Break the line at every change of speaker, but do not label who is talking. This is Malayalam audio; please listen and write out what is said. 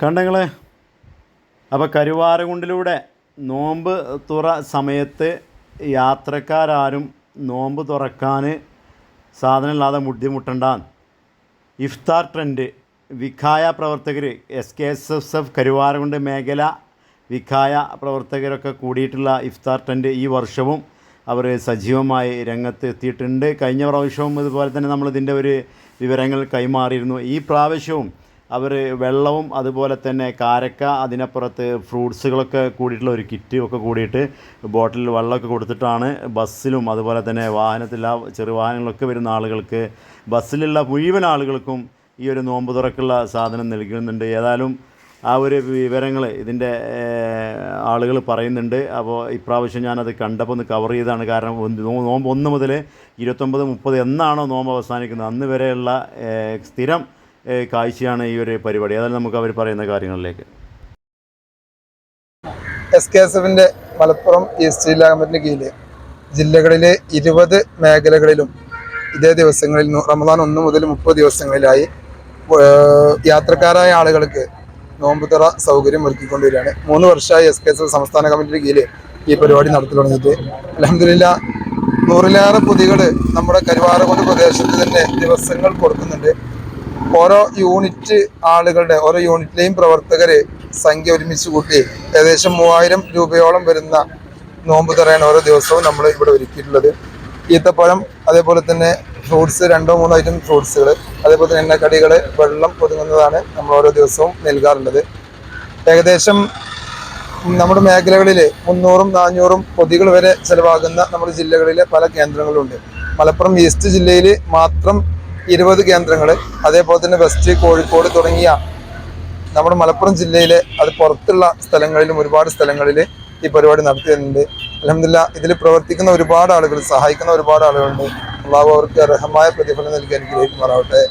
കണ്ടങ്ങളെ അപ്പോൾ കരുവാരകുണ്ടിലൂടെ നോമ്പ് തുറ സമയത്ത് യാത്രക്കാരാരും നോമ്പ് തുറക്കാൻ സാധനമില്ലാതെ ബുദ്ധിമുട്ടണ്ടാൻ ഇഫ്താർ ട്രെൻഡ്. വിഖായ പ്രവർത്തകർ S K S S F Karuvarakundu മേഖല വിഖായ പ്രവർത്തകരൊക്കെ കൂടിയിട്ടുള്ള ഇഫ്താർ ട്രെൻഡ് ഈ വർഷവും അവർ സജീവമായി രംഗത്ത് എത്തിയിട്ടുണ്ട് കഴിഞ്ഞ പ്രാവശ്യവും ഇതുപോലെ തന്നെ നമ്മളിതിന്റെ ഒരു വിവരങ്ങൾ കൈമാറിയിരുന്നു. ഈ പ്രാവശ്യവും അവർ വെള്ളവും അതുപോലെ തന്നെ കാരക്ക അതിനപ്പുറത്ത് ഫ്രൂട്ട്സുകളൊക്കെ കൂടിയിട്ടുള്ള ഒരു കിറ്റ് ഒക്കെ കൂടിയിട്ട് ബോട്ടിൽ വെള്ളമൊക്കെ കൊടുത്തിട്ടാണ് ബസ്സിലും അതുപോലെ തന്നെ വാഹനത്തിൽ ആ ചെറുവാഹനങ്ങളൊക്കെ വരുന്ന ആളുകൾക്ക് ബസ്സിലുള്ള മുഴുവൻ ആളുകൾക്കും ഈ ഒരു നോമ്പ് തുറക്കുള്ള സാധനം നൽകുന്നുണ്ട്. ഏതായാലും ആ ഒരു വിവരങ്ങൾ ഇതിന്റെ ആളുകൾ പറയുന്നുണ്ട്. അപ്പോൾ ഇപ്രാവശ്യം ഞാനത് കണ്ടപ്പോൾ ഒന്ന് കവർ ചെയ്താണ് കാരണം നോമ്പ് ഒന്ന് മുതൽ ഇരുപത്തൊമ്പത് മുപ്പത് എന്നാണോ നോമ്പ് അവസാനിക്കുന്നത്. അന്ന് വരെയുള്ള സ്ഥിരം കാഴ്ചയാണ് ഈ ഒരു പരിപാടി. ഏതായാലും നമുക്ക് അവർ പറയുന്ന കാര്യങ്ങളിലേക്ക്.
എസ് കെ എസ് എഫിന്റെ മലപ്പുറം ഈസ്റ്റ് ജില്ലാ കമ്മിറ്റിന് കീഴിൽ ജില്ലകളിലെ ഇരുപത് മേഖലകളിലും ഇതേ ദിവസങ്ങളിൽ റമദാൻ ഒന്ന് മുതൽ മുപ്പത് ദിവസങ്ങളിലായി യാത്രക്കാരായ ആളുകൾക്ക് നോമ്പുതറ സൗകര്യം ഒരുക്കിക്കൊണ്ടുവരികയാണ് മൂന്ന് വർഷമായി എസ് കെ എസ് എഫ് സംസ്ഥാന കമ്മിറ്റിയുടെ കീഴിൽ ഈ പരിപാടി നടത്തി തുടങ്ങിയിട്ട്. അലഹമില്ല നൂറിലേറെ പൊതികൾ നമ്മുടെ കരുവാരകുണ്ട് പ്രദേശത്ത് തന്നെ ദിവസങ്ങൾ കൊടുക്കുന്നുണ്ട്. ഓരോ യൂണിറ്റ് ആളുകളുടെ ഓരോ യൂണിറ്റിലെയും പ്രവർത്തകരെ സംഖ്യ ഒരുമിച്ച് കൂട്ടി ഏകദേശം മൂവായിരം രൂപയോളം വരുന്ന നോമ്പ് തറയാണ് ഓരോ ദിവസവും നമ്മൾ ഇവിടെ ഒരുക്കിയിട്ടുള്ളത്. ഈത്തപ്പഴം അതേപോലെ തന്നെ ഫ്രൂട്ട്സ് രണ്ടോ മൂന്നോ ഐറ്റം ഫ്രൂട്ട്സുകൾ അതേപോലെ തന്നെ എണ്ണക്കടികൾ വെള്ളം ഒതുങ്ങുന്നതാണ് നമ്മൾ ഓരോ ദിവസവും നൽകാറുള്ളത്. ഏകദേശം നമ്മുടെ മേഖലകളിൽ മുന്നൂറും നാനൂറും പൊതികൾ വരെ ചിലവാകുന്ന നമ്മുടെ ജില്ലകളിലെ പല കേന്ദ്രങ്ങളുണ്ട്. മലപ്പുറം ഈസ്റ്റ് ജില്ലയിൽ മാത്രം ഇരുപത് കേന്ദ്രങ്ങൾ അതേപോലെ തന്നെ വെസ്റ്റ് കോഴിക്കോട് തുടങ്ങിയ നമ്മുടെ മലപ്പുറം ജില്ലയിലെ അത് പുറത്തുള്ള സ്ഥലങ്ങളിലും ഒരുപാട് സ്ഥലങ്ങളിൽ ഈ പരിപാടി നടത്തിയിട്ടുണ്ട്. അലഹമില്ല ഇതിൽ പ്രവർത്തിക്കുന്ന ഒരുപാട് ആളുകൾ സഹായിക്കുന്ന ഒരുപാട് ആളുകളുണ്ട്. അള്ളാഹു അവർക്ക് അർഹമായ പ്രതിഫലം നൽകി അനുഗ്രഹിക്കുമാറാവട്ടെ.